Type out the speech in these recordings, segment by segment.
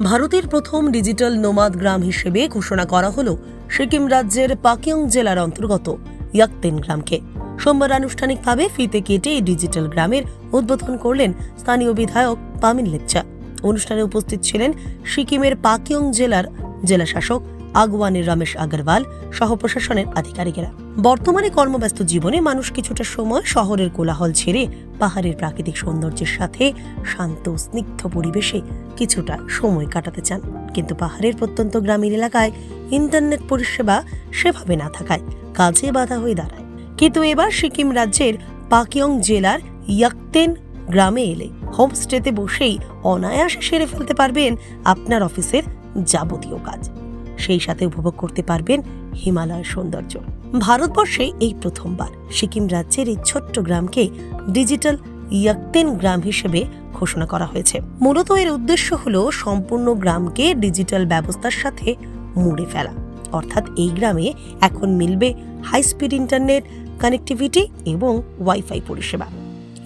ভারতের প্রথম ডিজিটাল নোমাদ গ্রাম হিসেবে ঘোষণা করা হল সিকিম রাজ্যের পাকিয়ং জেলার অন্তর্গত ইয়াকতেন গ্রামকে। সোমবার আনুষ্ঠানিকভাবে ফিতে কেটে এই ডিজিটাল গ্রামের উদ্বোধন করলেন স্থানীয় বিধায়ক পামিন লেপচা। অনুষ্ঠানে উপস্থিত ছিলেন সিকিমের পাকিয়ং জেলার জেলা শাসক আগুয়ানের রমেশ আগরওয়াল সহ প্রশাসনের আধিকারিকেরা। বর্তমানে কর্মব্যস্ত জীবনে মানুষ কিছুটা সময় শহরের কোলাহল ছেড়ে পাহাড়ের প্রাকৃতিক সৌন্দর্যের সাথে শান্ত, স্নিগ্ধ পরিবেশে কিছুটা সময় কাটাতে চান। কিন্তু পাহাড়ের প্রত্যন্ত গ্রামীণ এলাকায় ইন্টারনেট পরিষেবা সেভাবে না থাকায় কাজে বাধা হয়ে দাঁড়ায়। কিন্তু এবার সিকিম রাজ্যের পাকিয়ং জেলার ইয়াকতেন গ্রামে এলে হোমস্টেতে বসেই অনায়াসে সেরে ফেলতে পারবেন আপনার অফিসের যাবতীয় কাজ। সেই সাথে উপভোগ করতে পারবেন হিমালয়ের সৌন্দর্য। ভারতবর্ষে এই প্রথমবার সিকিম রাজ্যের এই ছোট্ট গ্রামকে ডিজিটাল ইয়াকতেন গ্রাম হিসেবে ঘোষণা করা হয়েছে। মূলত এর উদ্দেশ্য হল সম্পূর্ণ গ্রামকে ডিজিটাল ব্যবস্থার সাথে মুড়ে ফেলা। অর্থাৎ এই গ্রামে এখন মিলবে হাই স্পিড ইন্টারনেট, কানেক্টিভিটি এবং ওয়াইফাই পরিষেবা।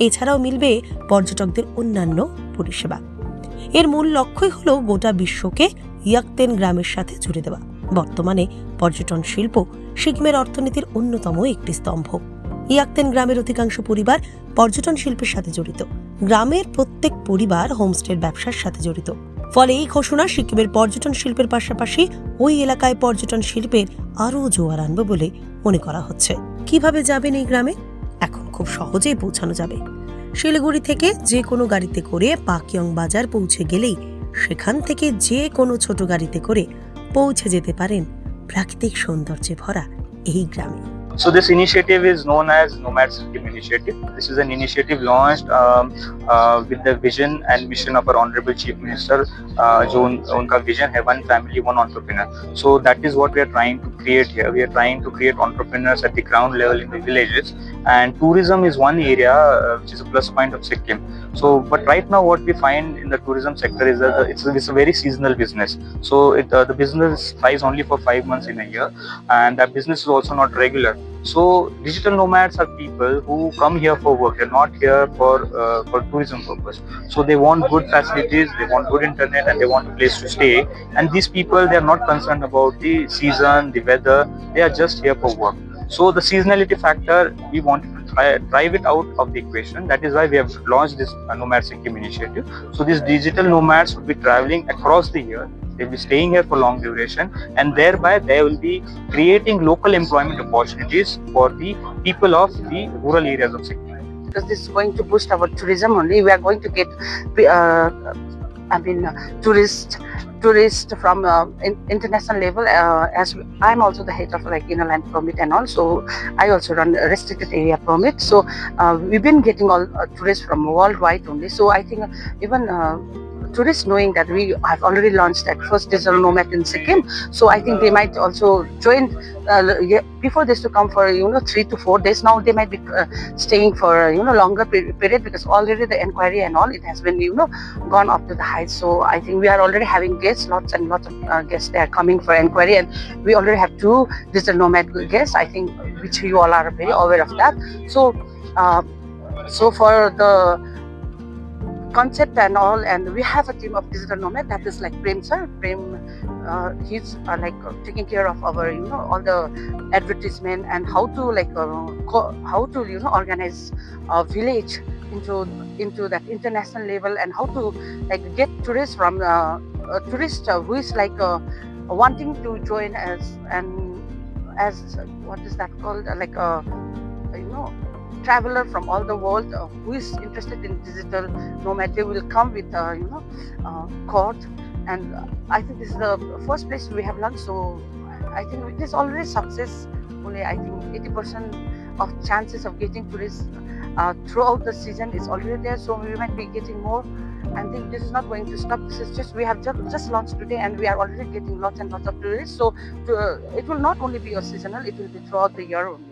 এছাড়াও মিলবে পর্যটকদের অন্যান্য পরিষেবা। এর মূল লক্ষ্যই হল গোটা বিশ্বকে ইয়াকতেন গ্রামের সাথে জুড়ে দেওয়া। বর্তমানে পর্যটন শিল্প সিকিমের অর্থনীতির অন্যতম একটি স্তম্ভ। ইয়াকতেন গ্রামের অধিকাংশ পরিবার পর্যটন শিল্পের সাথে জড়িত। গ্রামের প্রত্যেক পরিবার হোমস্টের ব্যবসার সাথে জড়িত। ফলে এই ঘোষণা সিকিমের পর্যটন শিল্পের পাশাপাশি ওই এলাকায় পর্যটন শিল্পের আরও জোয়ার আনবে বলে মনে করা হচ্ছে। কীভাবে যাবেন এই গ্রামে? খুব সহজেই পৌঁছানো যাবে শিলিগুড়ি থেকে যে কোনো গাড়িতে করে পাকিয়ং বাজার পৌঁছে গেলেই সেখান থেকে যে কোনো ছোট গাড়িতে করে পৌঁছে যেতে পারেন প্রাকৃতিক সৌন্দর্যে ভরা এই গ্রামে So this initiative is known as Nomad System Initiative. This is an initiative launched um, uh, with the vision and mission of our Honorable Chief Minister, uh, जो उन- उनका vision है one family, one entrepreneur. So that is what we are trying to create here. We are trying to create entrepreneurs at the ground level in the villages. And tourism is one area uh, which is a plus point of Sikkim. So, but right now what we find in the tourism sector is that it's, it's a very seasonal business. So it, uh, the business thrives only for five months in a year, and that business is also not regular. So digital nomads are people who come here for work. They're not here for uh, for tourism purpose. So they want good facilities, they want good internet, and they want a place to stay. And these people, they are not concerned about the season, the weather. They are just here for work. So the seasonality factor, we wanted to try, drive it out of the equation. That is why we have launched this uh, Nomad Sikkim initiative. So these digital nomads will be traveling across the year. They'll be staying here for long duration, and thereby they will be creating local employment opportunities for the people of the rural areas of Sikkim. because this is going to boost our tourism only. We are going to get, uh, I mean, uh, tourists, tourists from uh, in, international level. Uh, as I'm also the head of like inner land permit and also I also run a restricted area permit. So uh, we've been getting all uh, tourists from worldwide only. So I think even. Uh, Tourists knowing that we have already launched that first digital nomad in Sikkim, so I think they might also join uh, before this to come for you know three to four days. Now they might be uh, staying for you know longer pe- period because already the inquiry and all it has been you know gone up to the heights. So i think we are already having guests lots and lots of uh, guests they are coming for inquiry. And we already have two digital nomad guests i think which you all are very aware of that. So uh, so for the concept and all and we have a team of digital nomad that is like prem sir. Prem uh, he's uh, like uh, taking care of our you know all the advertisement and how to like uh, how to you know organize a village into into that international level and how to like get tourists from uh, a tourist uh, who is like uh, wanting to join as and as what is that called? Uh, like you know traveler from all the world uh, who is interested in digital nomad they will come with uh, you know uh, court and uh, i think this is the first place we have launched so i think it is already success only i think 80 percent of chances of getting tourists uh, throughout the season is already there so we might be getting more I think this is not going to stop. This is just we have just, just launched today, and we are already getting lots and lots of tourists. So to, uh, it will not only be a seasonal; it will be throughout the year only.